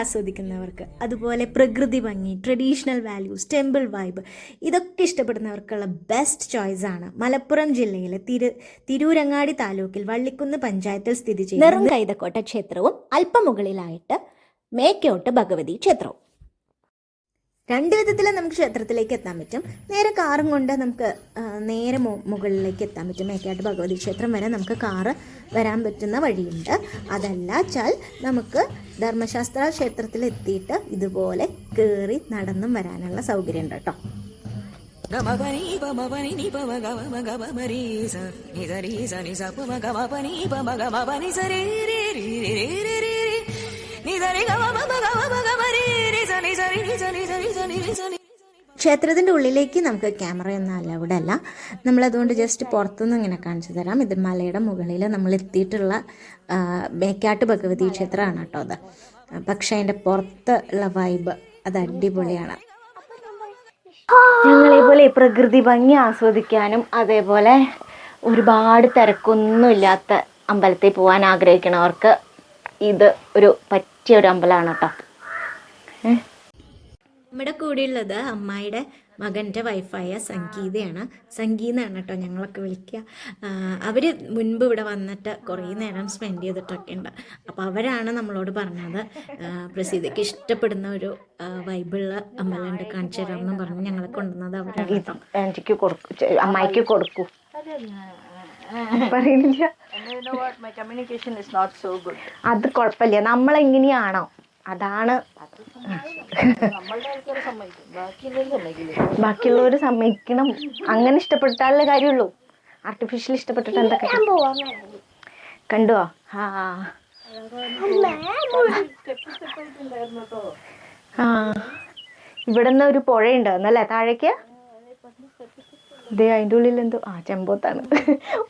ആസ്വദിക്കുന്നവർക്ക് അതുപോലെ പ്രകൃതി ഭംഗി ട്രഡീഷണൽ വാല്യൂസ് ടെമ്പിൾ വൈബ് ഇതൊക്കെ ഇഷ്ടപ്പെടുന്നവർക്കുള്ള ബെസ്റ്റ് ചോയ്സ് ആണ്. മലപ്പുറം ജില്ലയിലെ തിരു തിരൂരങ്ങാടി താലൂക്കിൽ വള്ളിക്കുന്ന് പഞ്ചായത്തിൽ സ്ഥിതി ചെയ്യുന്ന കൈതക്കോട്ട ക്ഷേത്രവും അല്പമുകളിലായിട്ട് മേക്കോട്ട് ഭഗവതി ക്ഷേത്രവും. രണ്ട് വിധത്തിൽ നമുക്ക് ക്ഷേത്രത്തിലേക്ക് എത്താൻ പറ്റും. നേരെ കാറും കൊണ്ട് നമുക്ക് നേരെ മുകളിലേക്ക് എത്താൻ പറ്റും. മേക്കാട്ട് ഭഗവതി ക്ഷേത്രം വരെ നമുക്ക് കാറ് വരാൻ പറ്റുന്ന വഴിയുണ്ട്. അതല്ലാച്ചാൽ നമുക്ക് ധർമ്മശാസ്ത്ര ക്ഷേത്രത്തിൽ എത്തിയിട്ട് ഇതുപോലെ കയറി നടന്നും വരാനുള്ള സൗകര്യമുണ്ട് കേട്ടോ. గమపని పమపని ని పమ గమ గమ మరి స ని సరి స ని స పమ గమ పని పమ గమ పని సరి రి ക്ഷേത്രത്തിന്റെ ഉള്ളിലേക്ക് നമുക്ക് ക്യാമറയൊന്നും അലൗഡ് അല്ല നമ്മളതുകൊണ്ട് ജസ്റ്റ് പുറത്തുനിന്ന് ഇങ്ങനെ കാണിച്ചു തരാം. ഇത് മലയുടെ മുകളിൽ നമ്മൾ എത്തിയിട്ടുള്ള ബേക്കാട്ട് ഭഗവതി ക്ഷേത്രമാണ് കേട്ടോ അത്. പക്ഷേ അതിന്റെ പുറത്ത് ഉള്ള വൈബ് അത് അടിപൊളിയാണ്. ഞങ്ങളെപ്പോലെ പ്രകൃതി ഭംഗി ആസ്വദിക്കാനും അതേപോലെ ഒരുപാട് തിരക്കൊന്നുമില്ലാത്ത അമ്പലത്തിൽ പോകാൻ ആഗ്രഹിക്കണവർക്ക് ഇത് ഒരു പറ്റിയ ഒരു അമ്പലമാണ് കേട്ടോ. നമ്മുടെ കൂടെയുള്ളത് അമ്മായിയുടെ മകന്റെ വൈഫായ സംഗീതയാണ്. സംഗീതയാണ് കേട്ടോ ഞങ്ങളൊക്കെ വിളിക്കുക. അവർ മുൻപ് ഇവിടെ വന്നിട്ട് കുറേ നേരം സ്പെൻഡ് ചെയ്തിട്ടൊക്കെ ഉണ്ട്. അപ്പോൾ അവരാണ് നമ്മളോട് പറഞ്ഞത് പ്രസീതയ്ക്ക് ഇഷ്ടപ്പെടുന്ന ഒരു വൈബിൾ വൈബുള്ള അമ്പലമുണ്ട് കാണിച്ചു എന്ന് പറഞ്ഞ് ഞങ്ങളെ കൊണ്ടുവന്നത് അവരാണ് കേട്ടോ. കൊടുക്കൂ അമ്മായിക്ക് കൊടുക്കൂ. പറയുന്നില്ല. അത് കുഴപ്പമില്ല. നമ്മളെങ്ങനെയാണോ അതാണ്. ബാക്കിയുള്ളവർ സമ്മതിക്കണം. അങ്ങനെ ഇഷ്ടപ്പെട്ടാലേ കാര്യമുള്ളൂ. ആർട്ടിഫിഷ്യൽ ഇഷ്ടപ്പെട്ടിട്ട് എന്താ കാര്യം? കണ്ടുവോ ആ. ഇവിടെ നിന്ന് ഒരു പുഴ എന്നല്ലേ? താഴേക്ക്? ഇതേ അതിന്റെ ഉള്ളിൽ എന്തോ ആ ചെമ്പോത്താണ്.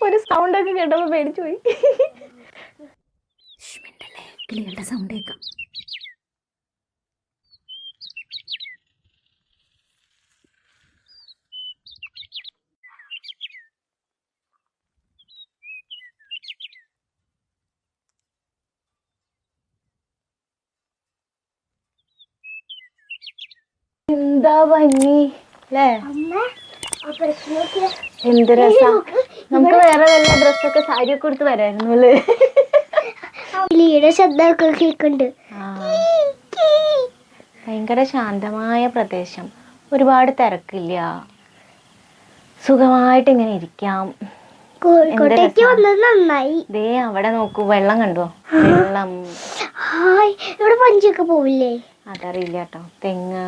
ഒരു സൗണ്ട് ഒക്കെ കേട്ടപ്പോൾ പേടിച്ചു പോയി. കിളികളുടെ സൗണ്ട് കേൾക്കാം എന്താ ഭംഗി അല്ലേ എന്ത് രസം? നമുക്ക് വേറെ വല്ല ഡ്രസ്സൊക്കെ ഒക്കെ കൊടുത്ത് വരായിരുന്നു അല്ലേ? കിളിയുടെ ശബ്ദമൊക്കെ കേൾക്കുന്നുണ്ട്. ഭയങ്കര ശാന്തമായ പ്രദേശം. ഒരുപാട് തിരക്കില്ല. സുഖമായിട്ട് ഇങ്ങനെ ഇരിക്കാം. കോഴിക്കോട്ടേക്ക് വന്നത് നന്നായി. ദേ അവിടെ നോക്കൂ. വെള്ളം കണ്ടോ? വെള്ളം. ഹായ് ഇവിടെ പഞ്ചൊക്കെ പോവില്ലേ? അതറിയില്ല കേട്ടോ. തെങ്ങ്.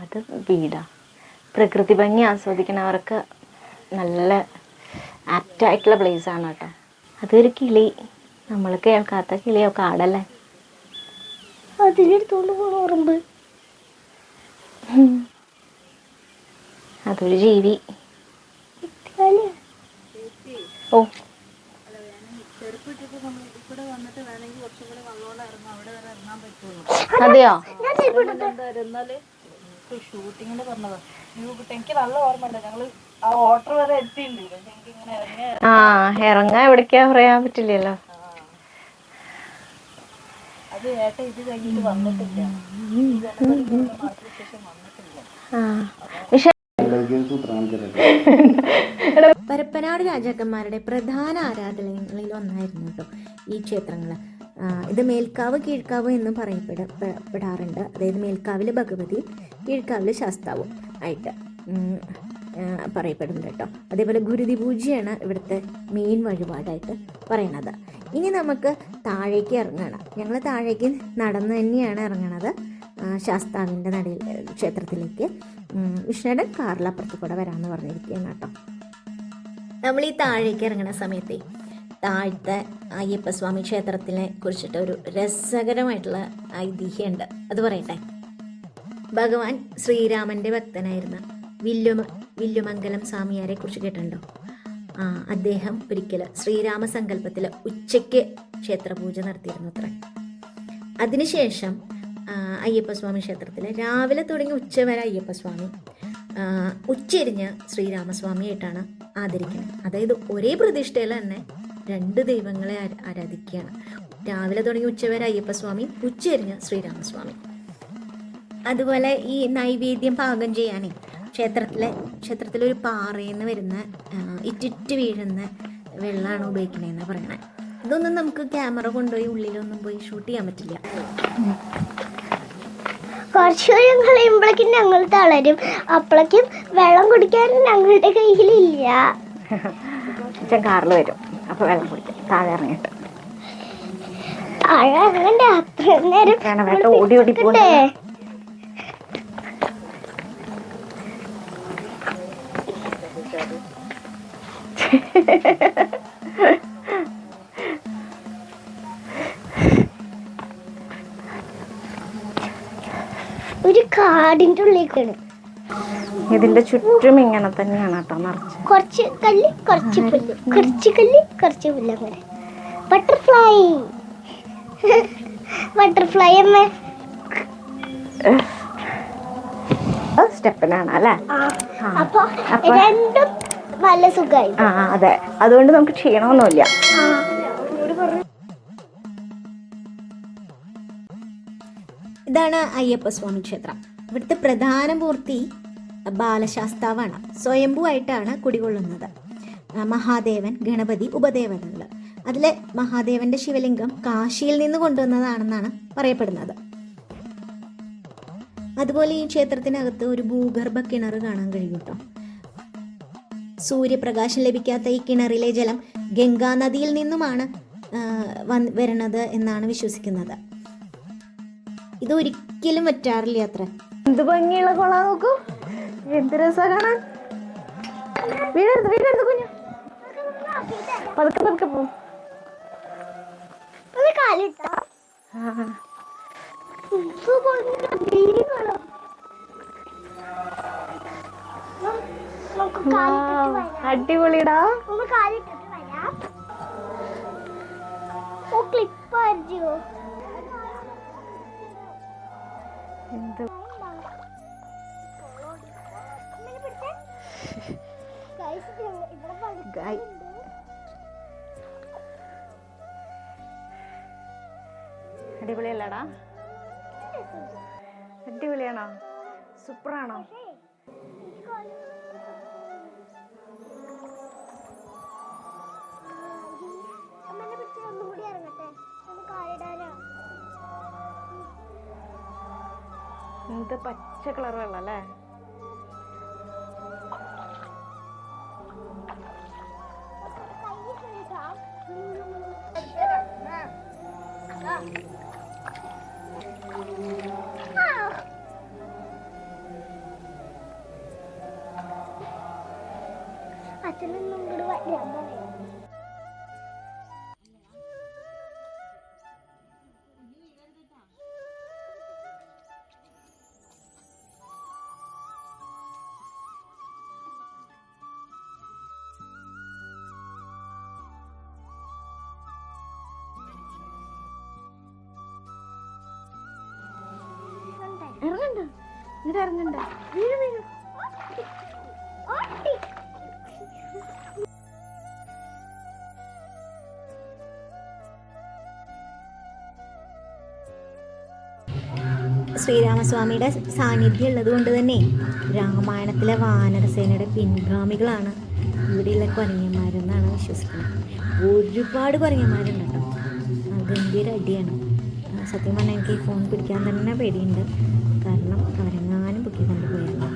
അത് വീടാ. പ്രകൃതി ഭംഗി ആസ്വദിക്കുന്നവർക്ക് നല്ല ആപ്റ്റ് ആയിട്ടുള്ള പ്ലേസ് ആണ് കേട്ടോ. അതൊരു കിളി. നമ്മൾ കേൾക്കാത്ത കിളിയോ കാടല്ലേ അതിലെടുത്തോണ്ട് നമ്മൾ വന്നിട്ട് അവിടെ വരെ ഇറങ്ങാൻ അതെയോ? പറഞ്ഞതാ. ആ ഇറങ്ങാ വരെ എത്തിയിട്ടുണ്ട്. ഇങ്ങനെ ആ എവിടേക്കാ പറയാൻ പറ്റില്ലല്ലോ. ഇത് വന്നിട്ടില്ല. ആ. പക്ഷേ പരപ്പനാട് രാജാക്കന്മാരുടെ പ്രധാന ആരാധനകളിൽ ഒന്നായിരുന്നു കേട്ടോ ഈ ക്ഷേത്രങ്ങൾ ഇത് മേൽക്കാവ് കീഴ്ക്കാവ് എന്ന് പറയപ്പെട പെടാറുണ്ട്. അതായത് മേൽക്കാവിൽ ഭഗവതി കീഴ്ക്കാവിൽ ശാസ്താവും ആയിട്ട് പറയപ്പെടുന്നുണ്ട് കേട്ടോ. അതേപോലെ ഗുരുതി പൂജയാണ് ഇവിടുത്തെ മെയിൻ വഴിപാടായിട്ട് പറയണത്. ഇനി നമുക്ക് താഴേക്ക് ഇറങ്ങണം. ഞങ്ങൾ താഴേക്ക് നടന്ന് തന്നെയാണ് ഇറങ്ങണത്. ശാസ്താവിന്റെ നടയിൽ ക്ഷേത്രത്തിലേക്ക്. വിഷ്ണുടെ കാറിലപ്പുറത്ത് കൂടെ വരാമെന്ന് പറഞ്ഞിരിക്കുകയാണ് കേട്ടോ. നമ്മൾ ഈ താഴേക്ക് ഇറങ്ങുന്ന സമയത്തെ താഴ്ത്തെ അയ്യപ്പസ്വാമി ക്ഷേത്രത്തിനെ കുറിച്ചിട്ട് ഒരു രസകരമായിട്ടുള്ള ഐതിഹ്യമുണ്ട്. അത് പറയട്ടെ. ഭഗവാൻ ശ്രീരാമന്റെ ഭക്തനായിരുന്ന വില്ലുമ വില്ലുമംഗലം സ്വാമിയാരെ കുറിച്ച് കേട്ടിട്ടുണ്ടോ? ആ അദ്ദേഹം ഒരിക്കൽ ശ്രീരാമ സങ്കല്പത്തിൽ ഉച്ചയ്ക്ക് ക്ഷേത്രപൂജ നടത്തിയിരുന്നു അത്ര. അതിനുശേഷം അയ്യപ്പസ്വാമി ക്ഷേത്രത്തിൽ രാവിലെ തുടങ്ങി ഉച്ച വരെ അയ്യപ്പസ്വാമി ഉച്ചരിഞ്ഞ് ശ്രീരാമസ്വാമിയായിട്ടാണ് ആദരിക്കുന്നത് അതായത് ഒരേ പ്രതിഷ്ഠയിൽ തന്നെ രണ്ട് ദൈവങ്ങളെ ആര- ആരാധിക്കുകയാണ്. രാവിലെ തുടങ്ങി ഉച്ചവരെ അയ്യപ്പസ്വാമി ഉച്ചരിഞ്ഞ് ശ്രീരാമസ്വാമി. അതുപോലെ ഈ നൈവേദ്യം പാകം ചെയ്യാനേ ക്ഷേത്രത്തിലെ ക്ഷേത്രത്തിലൊരു പാറയിൽ നിന്ന് വരുന്ന ഇറ്റിറ്റ് വീഴുന്ന വെള്ളമാണ് ഉപയോഗിക്കണതെന്ന് പറയണേ. ഇതൊന്നും നമുക്ക് ക്യാമറ കൊണ്ടുപോയി ഉള്ളിലൊന്നും പോയി ഷൂട്ട് ചെയ്യാൻ പറ്റില്ല. കുറച്ചു നേരം കളയുമ്പോഴേക്കും ഞങ്ങൾ തളരും. അപ്പോഴേക്കും വെള്ളം കുടിക്കാൻ ഞങ്ങളുടെ കയ്യിലില്ല. അച്ഛൻ കാറിൽ വരും. അപ്പോൾ വെള്ളം കുടിക്കും. താഴെ ഇറങ്ങിയിട്ട്. അങ്ങനെ ഇറങ്ങണ്ടേ. അത്ര നേരം ഓടി ഓടി ഓടി ha പോകണ്ടേ. ഒരു കാടിന്റെ ഉള്ളിലേക്കാണ്. ഇതിന്റെ ചുറ്റും ഇങ്ങനെ തന്നെയാണ് കേട്ടോ നിറച്ച്. കുറച്ച് കല്ല് കുറച്ച് പുല്ല്. കുറച്ച് കല്ല് കുറച്ച് പുല്ല് അങ്ങനെ. ബട്ടർഫ്ലൈ ബട്ടർഫ്ലൈ അമ്മ. സ്റ്റെപ്പിനാണ് അല്ലേ. അപ്പൊ രണ്ടും നല്ല സുഖമായി ആ, അതെ. അതുകൊണ്ട് നമുക്ക് ക്ഷീണമൊന്നുമില്ല. ഇതാണ് അയ്യപ്പസ്വാമി ക്ഷേത്രം. ഇവിടുത്തെ പ്രധാന മൂർത്തി ബാലശാസ്താവാണ്. സ്വയംഭൂ ആയിട്ടാണ് കുടികൊള്ളുന്നത് മഹാദേവൻ ഗണപതി ഉപദേവതകൾ അതിലെ മഹാദേവന്റെ ശിവലിംഗം കാശിയിൽ നിന്ന് കൊണ്ടുവന്നതാണെന്നാണ് പറയപ്പെടുന്നത്. അതുപോലെ ഈ ക്ഷേത്രത്തിനകത്ത് ഒരു ഭൂഗർഭ കിണർ കാണാൻ കഴിയും കേട്ടോ സൂര്യപ്രകാശം ലഭിക്കാത്ത ഈ കിണറിലെ ജലം ഗംഗാനദിയിൽ നിന്നുമാണ് വരണത് എന്നാണ് വിശ്വസിക്കുന്നത്. ഇത് ഒരിക്കലും പറ്റാറില്ല അത്ര. എന്ത് ഭംഗിയുള്ള കൊളാ നോക്കൂ. എന്ത് രസാ കാണാൻ വീടെടുത്ത് വീടെടുത്ത് കുഞ്ഞു. പതുക്കെ പതുക്കെ പോ. ഒന്ന് കാലിട്ടാ. ആ, എന്ത്? ഗായ്. അടിപൊളിയല്ലടാ. അടിപൊളിയാണോ? സൂപ്പറാണോ? എന്ത് പച്ച കളർ വെള്ളം അല്ലേ? അച്ഛനൊന്നും കൂടി വരാൻ ശ്രീരാമസ്വാമിയുടെ സാന്നിധ്യം ഉള്ളതുകൊണ്ട് തന്നെ രാമായണത്തിലെ വാനരസേനയുടെ പിൻഗാമികളാണ് ഇവിടെയുള്ള കുരങ്ങന്മാരെന്നാണ് വിശ്വസിക്കുന്നത്. ഒരുപാട് കുരങ്ങന്മാരുണ്ട് കേട്ടോ. ഗംഭീര അടിയാണ് സത്യം പറഞ്ഞാൽ എനിക്ക് ഈ ഫോൺ പിടിക്കാൻ തന്നെ പേടിയുണ്ട്. കാരണം അവരെങ്ങാനും പൊക്കി കൊണ്ടുപോയാലോ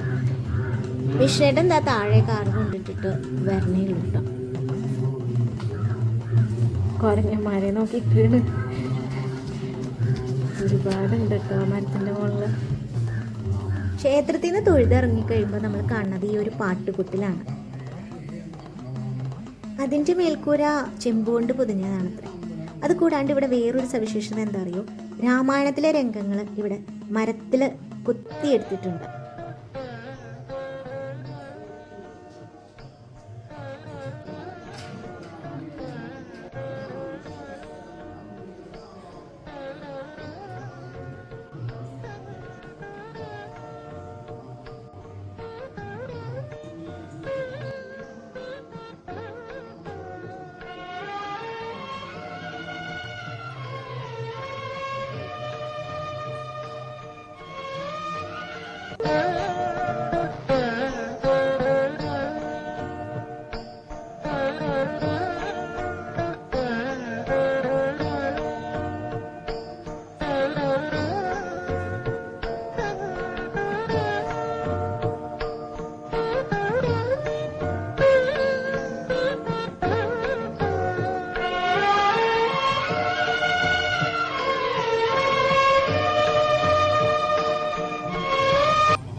വിഷ്ണുട്ടൻ എന്താ താഴെ കാർ കൊണ്ടിട്ടിട്ട് വരണേ ഉള്ളൂ കേട്ടോ നോക്കി നോക്കിയിട്ടാണ്. ഒരുപാടുണ്ട് കേട്ടോ മരത്തിന്റെ മുകളിൽ ക്ഷേത്രത്തിൽ നിന്ന് തൊഴുതിറങ്ങി കഴിയുമ്പോൾ നമ്മൾ കാണുന്നത് ഈ ഒരു പാട്ടുകുട്ടിലാണ്. അതിന്റെ മേൽക്കൂര ചെമ്പുകൊണ്ട് പൊതിഞ്ഞതാണത്രേ. അത് കൂടാണ്ട് ഇവിടെ വേറൊരു സവിശേഷത എന്താ അറിയോ? രാമായണത്തിലെ രംഗങ്ങൾ ഇവിടെ മരത്തിൽ കുത്തിയെടുത്തിട്ടുണ്ട്.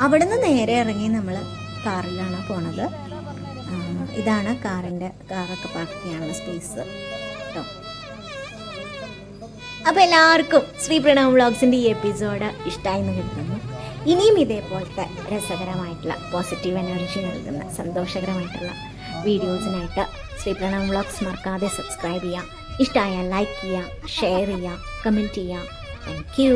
അവിടുന്ന് നേരെ ഇറങ്ങി നമ്മൾ കാറിലാണ് പോണത്. ഇതാണ് കാറിന്റെ കാറൊക്കെ പാർക്ക് ചെയ്യാനുള്ള സ്പേസ് കേട്ടോ അപ്പോൾ എല്ലാവർക്കും ശ്രീ പ്രണവ് വ്ളോഗ്സിന്റെ ഈ എപ്പിസോഡ് ഇഷ്ടമായി എന്ന് കരുതുന്നു. ഇനിയും ഇതേപോലത്തെ രസകരമായിട്ടുള്ള പോസിറ്റീവ് എനർജി നൽകുന്ന സന്തോഷകരമായിട്ടുള്ള വീഡിയോസിനായിട്ട് ശ്രീ പ്രണവ് വ്ളോഗ്സ് മറക്കാതെ സബ്സ്ക്രൈബ് ചെയ്യാം. ഇഷ്ടമായാൽ ലൈക്ക് ചെയ്യുക ഷെയർ ചെയ്യുക കമന്റ് ചെയ്യുക താങ്ക് യു